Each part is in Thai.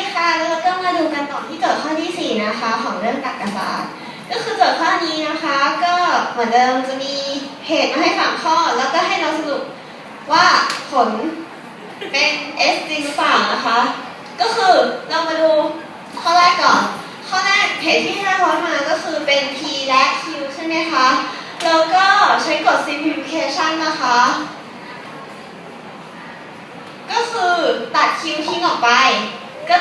ดีค่ะแล้วก็มาดูกันต่อที่โจทย์ข้อที่ 4 นะคะ ของเรื่องตรรกศาสตร์ ก็คือโจทย์ข้อนี้นะคะ ก็เหมือนเดิมจะมีเหตุมาให้สามข้อ แล้วก็ให้เราสรุปว่าผลเป็น S จริงหรือเปล่านะคะ ก็คือเรามาดูข้อแรกก่อน ข้อแรกเหตุที่ให้ร้อนมาก็คือเป็น P และ Q ใช่ไหมคะ แล้วก็ใช้กฎ simplification นะคะ ก็คือตัด Q ทิ้งออกไป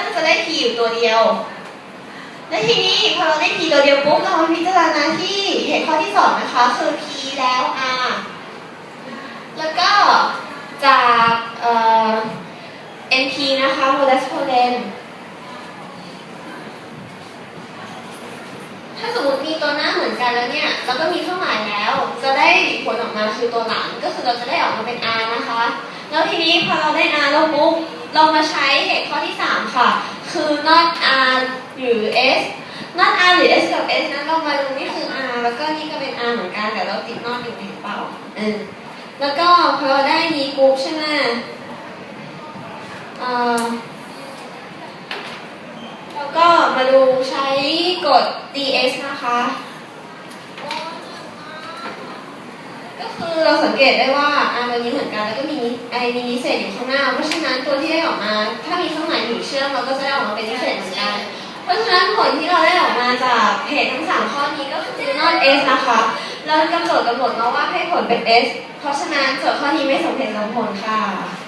ก็จะได้ P อยู่ตัวเดียว และทีนี้พอเราได้ P ตัวเดียวปุ๊บเราพิจารณาที่เหตุข้อที่สองนะคะคือ P แล้ว R แล้วก็จากเอ่อ NP นะคะ modulus ponens ถ้าสมมติมีตัวหน้าเหมือนกันแล้วเนี่ยแล้วก็มีเครื่องหมายแล้ว จะได้ผลออกมาคือตัวหลังก็คือเราจะได้ออกมาเป็น R นะคะ แล้วทีนี้พอเราได้ R แล้วปุ๊บเรามาใช้เหตุข้อที่ 3 ค่ะ คือ not R หรือ S not R หรือ S กับ S นั้นเรามาดูนี่คือ R แล้วก็นี่ก็เป็น R เหมือนกันแต่เราติด not อยู่เห็นเปล่าเออแล้วก็พอเราได้มีกรุ๊ปใช่ไหมเออแล้วก็มาดูใช้กฎ ds นะคะ ก็คือเรา สังเกตได้ว่าอามันนี้เหมือนกันแล้วก็มีไอมีนิเศษอยู่ข้างหน้า เพราะฉะนั้นตัวที่ได้ออกมา ถ้ามีเครื่องหนอยู่เชื่อมเราก็จะได้ออกมาเป็นนิเศษเหมือนกัน เพราะฉะนั้นผลที่เราได้ออกมาจากเพจทั้ง3ข้อนี้ก็คือ not s นะคะแล้วกำหนดกำหนดมาว่าให้ผลเป็น s เพราะฉะนั้นโจทย์ข้อนี้ไม่สมเหตุสมผลค่ะ